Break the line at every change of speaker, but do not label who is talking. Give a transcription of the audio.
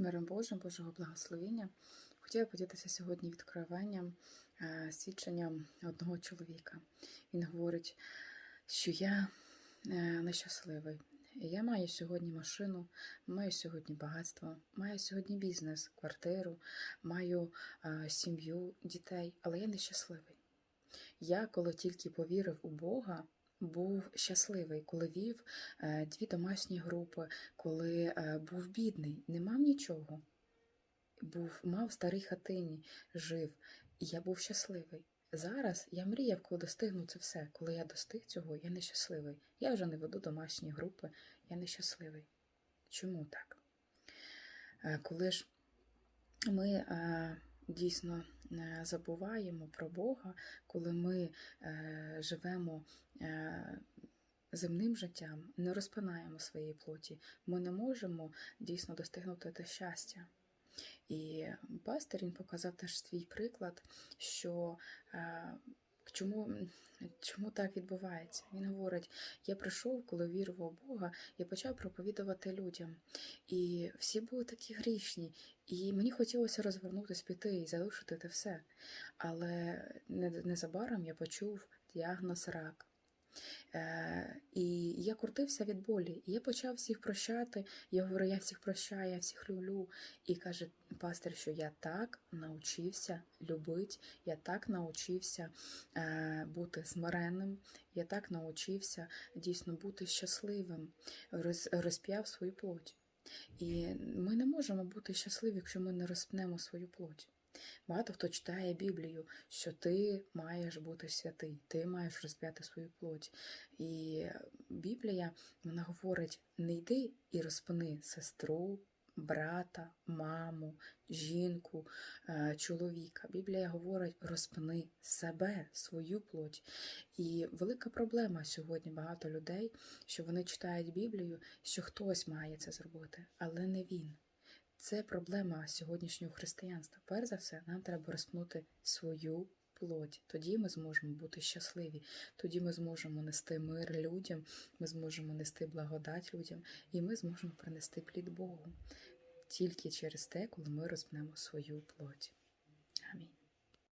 миром Божим, Божого благословення. Хотіла поділитися сьогодні відкриванням е, свідченням одного чоловіка. Він говорить, що я е, нещасливий. Я маю сьогодні машину, маю сьогодні багатство, маю сьогодні бізнес, квартиру, маю е, сім'ю, дітей, але я нещасливий. Я, коли тільки повірив у Бога, був щасливий, коли вів е, дві домашні групи, коли е, був бідний, не мав нічого. Був, мав в старій хатині, жив, і я був щасливий. Зараз я мріяв, коли достигну це все. Коли я достиг цього, я нещасливий. Я вже не веду домашні групи, я нещасливий. Чому так? Е, Коли ж ми дійсно е, забуваємо про Бога, коли ми е, живемо е, земним життям, не розпинаємо своєї плоті, ми не можемо дійсно достигнути те щастя. І пастор він показав теж свій приклад, що чому, чому так відбувається. Він говорить: я прийшов, коли вірував у Бога, я почав проповідувати людям. І всі були такі грішні, і мені хотілося розвернутися, піти і залишити те все. Але незабаром я почув діагноз рак. Е, і я крутився від болі. І я почав всіх прощати. Я говорю, я всіх прощаю, я всіх люблю. І каже пастор, що я так навчився любити, я так навчився е, бути смиренним, я так навчився дійсно бути щасливим, роз, розп'яв свою плоть. І ми не можемо бути щасливі, якщо ми не розпнемо свою плоть. Багато хто читає Біблію, що ти маєш бути святий, ти маєш розп'яти свою плоть. І Біблія вона говорить: не йди і розпини сестру, брата, маму, жінку, е, чоловіка. Біблія говорить: розпини себе, свою плоть. І велика проблема сьогодні багато людей, що вони читають Біблію, що хтось має це зробити, але не він. Це проблема сьогоднішнього християнства. Перш за все, нам треба розпнути свою плоть. Тоді ми зможемо бути щасливі. Тоді ми зможемо нести мир людям, ми зможемо нести благодать людям, і ми зможемо принести плід Богу тільки через те, коли ми розпнемо свою плоть. Амінь.